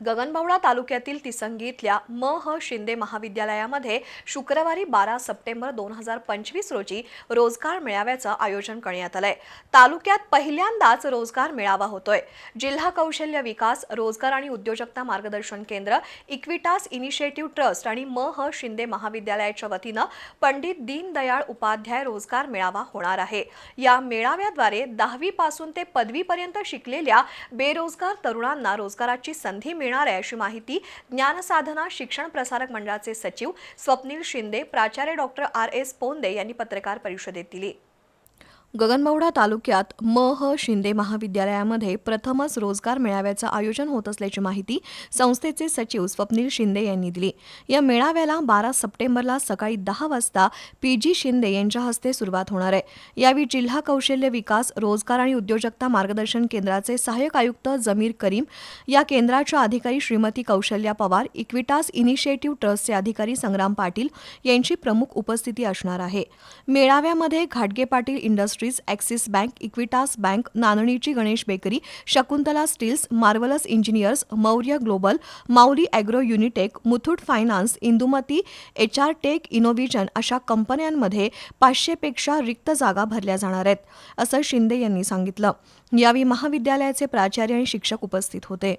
गगनबावडा तालुक्यातील तिसंगी इथल्या म ह शिंदे महाविद्यालयामध्ये शुक्रवारी बारा सप्टेंबर दोन हजार पंचवीस रोजी रोजगार मेळाव्याचं आयोजन करण्यात आलंय. तालुक्यात पहिल्यांदाच रोजगार मेळावा होतोय. जिल्हा कौशल्य विकास रोजगार आणि उद्योजकता मार्गदर्शन केंद्र इक्विटास इनिशिएटिव्ह ट्रस्ट आणि म ह शिंदे महाविद्यालयाच्या वतीनं पंडित दीनदयाळ उपाध्याय रोजगार मेळावा होणार आहे. या मेळाव्याद्वारे दहावीपासून ते पदवीपर्यंत शिकलेल्या बेरोजगार तरुणांना रोजगाराची संधी मिळणार आहे अशी माहिती ज्ञानसाधना शिक्षण प्रसारक मंडळाचे सचिव स्वप्नील शिंदे प्राचार्य डॉक्टर आर एस पोंदे यांनी पत्रकार परिषदेत दिली. गगनबावडा तालुक्यात म ह शिंदे महाविद्यालयामध्ये प्रथमच रोजगार मेळाव्याचं आयोजन होत असल्याची माहिती संस्थेचे सचिव स्वप्नील शिंदे यांनी दिली. या मेळाव्याला बारा सप्टेंबरला सकाळी दहा वाजता पी जी शिंदे यांच्या हस्ते सुरुवात होणार आहे. यावेळी जिल्हा कौशल्य विकास रोजगार आणि उद्योजकता मार्गदर्शन केंद्राचे सहाय्यक आयुक्त जमीर करीम या केंद्राच्या अधिकारी श्रीमती कौशल्या पवार इक्विटास इनिशिएटिव्ह ट्रस्टचे अधिकारी संग्राम पाटील यांची प्रमुख उपस्थिती असणार आहे. मेळाव्यामध्ये घाटगे Patil industry industries Axis bank Equitas bank नानणीची Ganesh bakery Shakuntala steels marvellous engineers Maurya global Mauli agro Unitech Muthoot finance Indumati H R tech Innovision अशा कंपन्यांमध्ये पाचशेपेक्षा रिक्त जागा भरल्या जाणार आहेत असं शिंदे यांनी सांगितलं. यावेळी महाविद्यालयाचे प्राचार्य आणि शिक्षक उपस्थित होते.